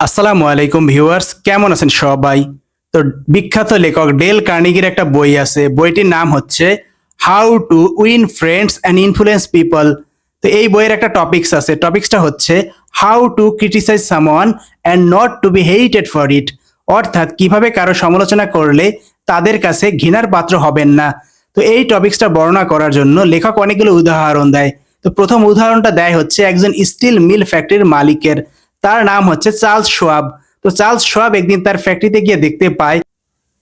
আসসালামু আলাইকুম ভিউয়ার্স, কেমন আছেন সবাই? তো বিখ্যাত লেখক ডেল কার্নিগির একটা বই আছে, বইটির নাম হচ্ছে how to win friends and influence people তো এই বইয়ের একটা টপিকস আছে টপিকসটা হচ্ছে how to criticize someone and not to be hated for it অর্থাৎ কীভাবে কারও সমালোচনা করলে তাদের কাছে ঘৃণার পাত্র হবেন না। তো এই টপিকসটা বর্ণনা করার জন্য লেখক অনেকগুলো উদাহরণ দেয়। তো প্রথম উদাহরণটা দেয় হচ্ছে একজন স্টিল মিল ফ্যাক্টরির মালিকের। তার নাম হচ্ছে চার্লস সোয়াব তো চার্লস সোয়াব একদিন তার ফ্যাক্টরিতে গিয়ে দেখতে পায়,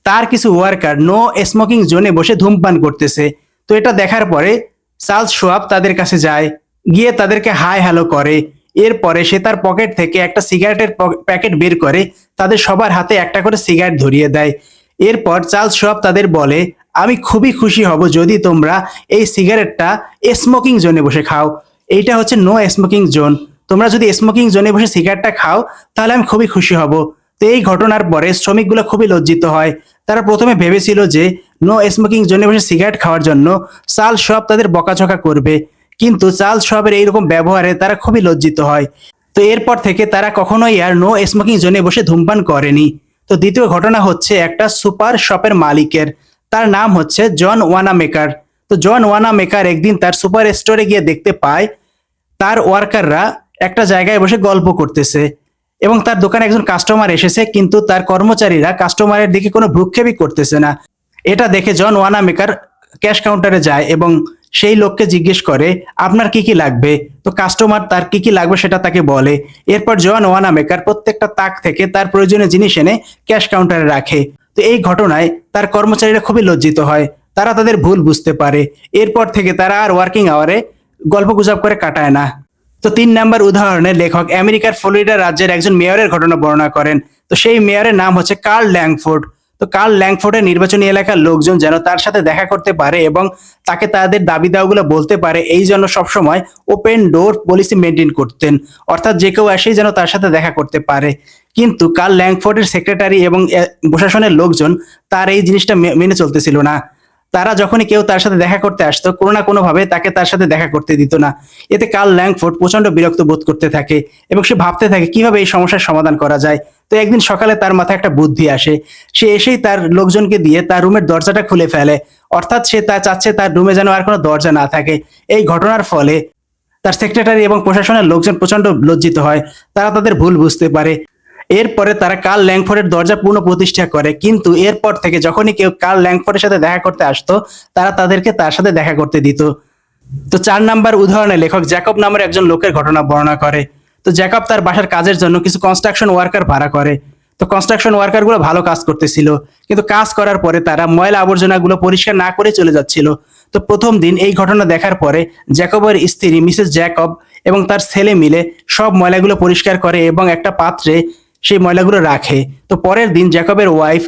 তার কিছু ওয়ার্কার নো স্মোকিং জোনে বসে ধূমপান করতেছে। তো এটা দেখার পরে চার্লস সোয়াব তাদের কাছে যায়, গিয়ে তাদেরকে হাই হ্যালো করে। এরপরে সে তার পকেট থেকে একটা সিগারেটের প্যাকেট বের করে, তাদের সবার হাতে একটা করে সিগারেট ধরিয়ে দেয়। এরপর চার্লস সোয়াব তাদের বলে, আমি খুবই খুশি হব যদি তোমরা এই সিগারেটটা স্মোকিং জোনে বসে খাও। এইটা হচ্ছে নো স্মোকিং জোন। তোমরা যদি স্মোকিং জোনে বসে সিগারেটটা খাও, তাহলে আমি খুবই খুশি হব। তো এই ঘটনার পরে শ্রমিকগুলো খুবই লজ্জিত হয়। তারা প্রথমে ভেবেছিল যে নো স্মোকিং জোনে বসে সিগারেট খাওয়ার জন্য চাল সব তাদের বকাঝকা করবে। কিন্তু চাল সবের এইরকম ব্যবহারে তারা খুবই লজ্জিত হয়। তো এরপর থেকে তারা কখনোই আর নো স্মোকিং জোনে বসে ধূমপান করেনি। তো দ্বিতীয় ঘটনা হচ্ছে একটা সুপার শপের মালিকের। তার নাম হচ্ছে জন ওয়ানা মেকার তো জন ওয়ানা মেকার একদিন তার সুপার স্টোরে গিয়ে দেখতে পায়, তার ওয়ার্কাররা একটা জায়গায় বসে গল্প করতেছে এবং তার দোকানে একজন কাস্টমার এসেছে, কিন্তু তার কর্মচারীরা কাস্টমারের দিকে কোনো ভ্রুক্ষেপই করতেছে না। এটা দেখে জন ওয়ানা মেকার ক্যাশ কাউন্টারে যায় এবং সেই লোককে জিজ্ঞেস করে, আপনার কি কি লাগবে? তো কাস্টমার তার কি কি লাগবে সেটা তাকে বলে। এরপর জন ওয়ানা মেকার প্রত্যেকটা তাক থেকে তার প্রয়োজনীয় জিনিস এনে ক্যাশ কাউন্টারে রাখে। তো এই ঘটনায় তার কর্মচারীরা খুবই লজ্জিত হয়। তারা তাদের ভুল বুঝতে পারে। এরপর থেকে তারা আর ওয়ার্কিং আওয়ারে গল্প গুজব করে কাটায় না। তো তিন নাম্বার উদাহরণে লেখক আমেরিকার ফ্লোরিডা রাজ্যের একজন মেয়রের ঘটনা বর্ণনা করেন। তো সেই মেয়রের নাম হচ্ছে কার্ল ল্যাংফোর্ড। তো কার্ল ল্যাংফোর্ডের নির্বাচনী এলাকার লোকজন যেন তার সাথে দেখা করতে পারে এবং তাকে তাদের দাবি দাওয়াগুলো বলতে পারে, এই জন্য সবসময় ওপেন ডোর পলিসি মেনটেন করতেন। অর্থাৎ যে কেউ আসেই যেন তার সাথে দেখা করতে পারে। কিন্তু কার্ল ল্যাংফোর্ডের সেক্রেটারি এবং প্রশাসনের লোকজন তার এই জিনিসটা মেনে চলতেছিল না। তারা যখনই কেউ তার সাথে দেখা করতে আসতো, কোনো না কোনোভাবে তাকে তার সাথে দেখা করতে দিত না। এতে কার্ল ল্যাংফোর্ড প্রচণ্ড বিরক্ত বোধ করতে থাকে এবং সে ভাবতে থাকে, কীভাবে এই সমস্যার সমাধান করা যায়? তো একদিন সকালে তার মাথায় একটা বুদ্ধি আসে। সে এসেই তার লোকজনকে দিয়ে তার রুমের দরজাটা খুলে ফেলে। অর্থাৎ সে তা চাচ্ছে তার রুমে যেন আর কোনো দরজা না থাকে। এই ঘটনার ফলে তার সেক্রেটারি এবং প্রশাসনের লোকজন প্রচণ্ড লজ্জিত হয়। তারা তাদের ভুল বুঝতে পারে। এরপরে তারা কার্ল ল্যাংফোর্ডের দরজা পুনঃ প্রতিষ্ঠা করে। কিন্তু এরপর থেকে যখনই কেউ কার্ল ল্যাংফোর্ডের সাথে দেখা করতে আসতো, তারা তাদেরকে তার সাথে দেখা করতে দিত। তো চার নাম্বার উদাহরণে লেখক জ্যাকব নামের একজন লোকের ঘটনা বর্ণনা করে। তো জ্যাকব তার বাসার কাজের জন্য কিছু কনস্ট্রাকশন ওয়ার্কার ভাড়া করে। তো কনস্ট্রাকশন ওয়ার্কারগুলো ভালো কাজ করতেছিল, কিন্তু কাজ করার পরে তারা ময়লা আবর্জনাগুলো পরিষ্কার না করে চলে যাচ্ছিল। তো প্রথম দিন এই ঘটনা দেখার পরে জ্যাকবের স্ত্রী মিসেস জ্যাকব এবং তার ছেলে মিলে সব ময়লাগুলো পরিষ্কার করে এবং একটা পাত্রে সেই ময়লাগুলো রাখে। তো পরের দিন জ্যাকবের ওয়াইফ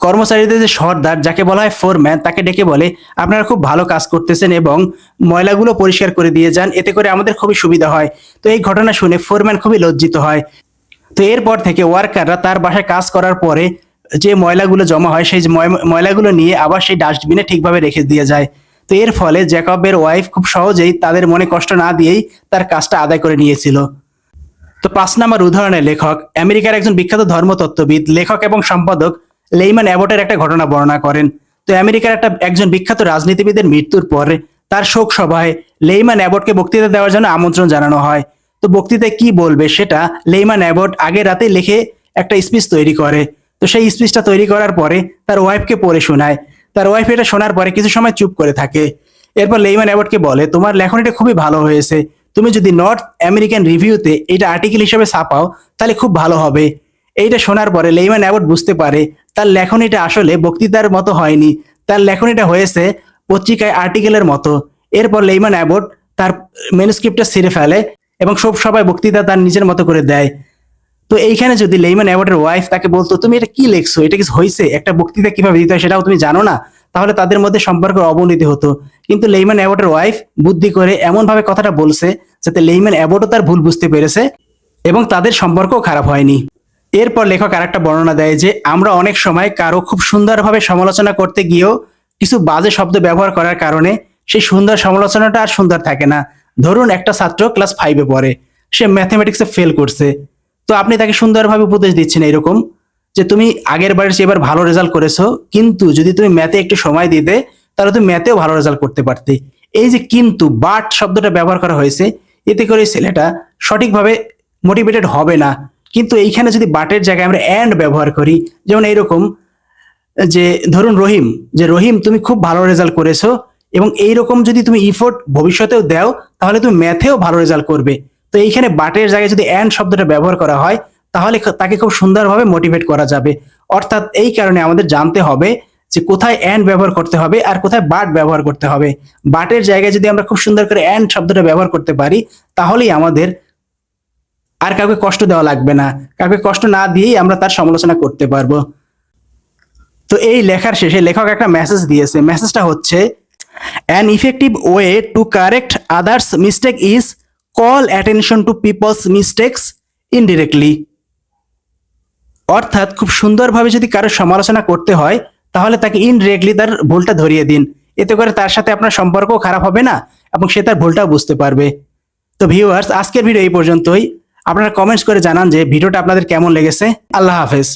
কর্মচারীদের যে সর্দার, যাকে বলা হয় ফোরম্যান তাকে ডেকে বলে, আপনারা খুব ভালো কাজ করতেছেন এবং ময়লাগুলো পরিষ্কার করে দিয়ে যান, এতে করে আমাদের খুবই সুবিধা হয়। তো এই ঘটনা শুনে ফোরম্যান খুবই লজ্জিত হয়। তো এরপর থেকে ওয়ার্কাররা তার বাসায় কাজ করার পরে যে ময়লাগুলো জমা হয়, সেই ময়- ময়লাগুলো নিয়ে আবার সেই ডাস্টবিনে ঠিকভাবে রেখে দিয়ে যায়। তো এর ফলে জ্যাকবের ওয়াইফ খুব সহজেই তাদের মনে কষ্ট না দিয়েই তার কাজটা আদায় করে নিয়েছিল। তো পাঁচ নাম্বার উদাহরণে লেখক, আমেরিকার একজন বিখ্যাত ধর্মতত্ত্ববিদ, লেখক এবং সম্পাদক লেইমান অ্যাবটের একটা ঘটনা বর্ণনা করেন। তো আমেরিকার একটা একজন বিখ্যাত রাজনীতিবিদের মৃত্যুর পরে তার শোক সভায় লেইমান অ্যাবটকে বক্তৃতা দেওয়ার জন্য আমন্ত্রণ জানানো হয়। তো বক্তৃতায় কি বলবে সেটা লেইমান অ্যাবট আগের রাতে লিখে একটা স্পিচ তৈরি করে। তো সেই স্পিচটা তৈরি করার পরে তার ওয়াইফকে পড়ে শোনায়। তার ওয়াইফ এটা শোনার পরে কিছু সময় চুপ করে থাকে। এরপর লেইমান অ্যাবটকে বলে, তোমার লেখনীটা খুবই ভালো হয়েছে। তুমি যদি নর্থ আমেরিকান রিভিউতে এটা আর্টিকেল হিসেবে ছাপাও, তাহলে খুব ভালো হবে। এইটা শোনার পরে লেইমান অ্যাবট বুঝতে পারে, তার লেখনীটা আসলে বক্তৃতার মতো হয়নি। তার লেখনীটা হয়েছে পত্রিকায় আর্টিকেলের মতো। এরপর লেইমান অ্যাবট তার মেনুস্ক্রিপ্টটা ছিঁড়ে ফেলে এবং সব সবাই বক্তৃতা তার নিজের মতো করে দেয়। তো এইখানে যদি লেইমান অ্যাবটের ওয়াইফ তাকে বলতো, তুমি এটা কি লেখছো? এটা কি হয়েছে একটা বক্তৃতা কীভাবে দিতে হয় সেটাও তুমি জানো না? তাহলে তাদের মধ্যে সম্পর্কের অবনতি হতো। কিন্তু লেইম্যান অ্যাবটের ওয়াইফ বুদ্ধি করে এমন ভাবে কথাটা বলছে যাতে লেইমান অ্যাবটও তার ভুল বুঝতে পেরেছে এবং তাদের সম্পর্কও খারাপ হয়নি। এরপর লেখক আর একটা বর্ণনা দেয় যে, আমরা অনেক সময় কারও খুব সুন্দরভাবে সমালোচনা করতে গিয়েও কিছু বাজে শব্দ ব্যবহার করার কারণে সেই সুন্দর সমালোচনাটা আর সুন্দর থাকে না। ধরুন একটা ছাত্র ক্লাস ফাইভে পড়ে। সে ম্যাথমেটিক্সে ফেল করছে। তো আপনি তাকে সুন্দরভাবে উপদেশ দিচ্ছেন এরকম। যে তুমি আগের বারের চেয়ে এবার ভালো রেজাল্ট করেছ, কিন্তু যদি তুমি ম্যাথে একটু সময় দিতে, তাহলে তুমি ম্যাথেও ভালো রেজাল্ট করতে পারতে। এই যে কিন্তু বাট শব্দটা ব্যবহার করা হয়েছে, এতে করে ছেলেটা সঠিকভাবে মোটিভেটেড হবে না। কিন্তু এইখানে যদি বাটের জায়গায় আমরা অ্যান্ড ব্যবহার করি, যেমন এইরকম, যে ধরুন রহিম, যে রহিম, তুমি খুব ভালো রেজাল্ট করেছ, এবং এইরকম যদি তুমি ইফোর্ট ভবিষ্যতেও দাও, তাহলে তুমি ম্যাথেও ভালো রেজাল্ট করবে। তো এইখানে বাটের জায়গায় যদি অ্যান্ড শব্দটা ব্যবহার করা হয় তাহলে তাকে খুব সুন্দরভাবে মোটিভেট করা যাবে। অর্থাৎ এই কারণে আমাদের জানতে হবে যে কোথায় অ্যান্ড ব্যবহার করতে হবে আর কোথায় বাট ব্যবহার করতে হবে। বাটের জায়গায় যদি আমরা খুব সুন্দর করে অ্যান্ড শব্দটা ব্যবহার করতে পারি, তাহলেই আমাদের আর কাউকে কষ্ট দেওয়া লাগবে না। কাউকে কষ্ট না দিয়েই আমরা তার সমালোচনা করতে পারব। তো এই লেখার শেষে লেখক একটা মেসেজ দিয়েছে। মেসেজটা হচ্ছে an effective way to correct others mistake is call attention to people's mistakes indirectly অর্থাৎ খুব সুন্দরভাবে যদি কারও সমালোচনা করতে হয়, তাহলে তাকে ইনডিরেক্টলি তার ভুলটা ধরিয়ে দিন। এতে করে তার সাথে আপনার সম্পর্কও খারাপ হবে না এবং সে তার ভুলটাও বুঝতে পারবে। তো ভিউয়ার্স আজকের ভিডিও এই পর্যন্তই। আপনারা কমেন্টস করে জানান যে ভিডিওটা আপনাদের কেমন লেগেছে। আল্লাহ হাফেজ।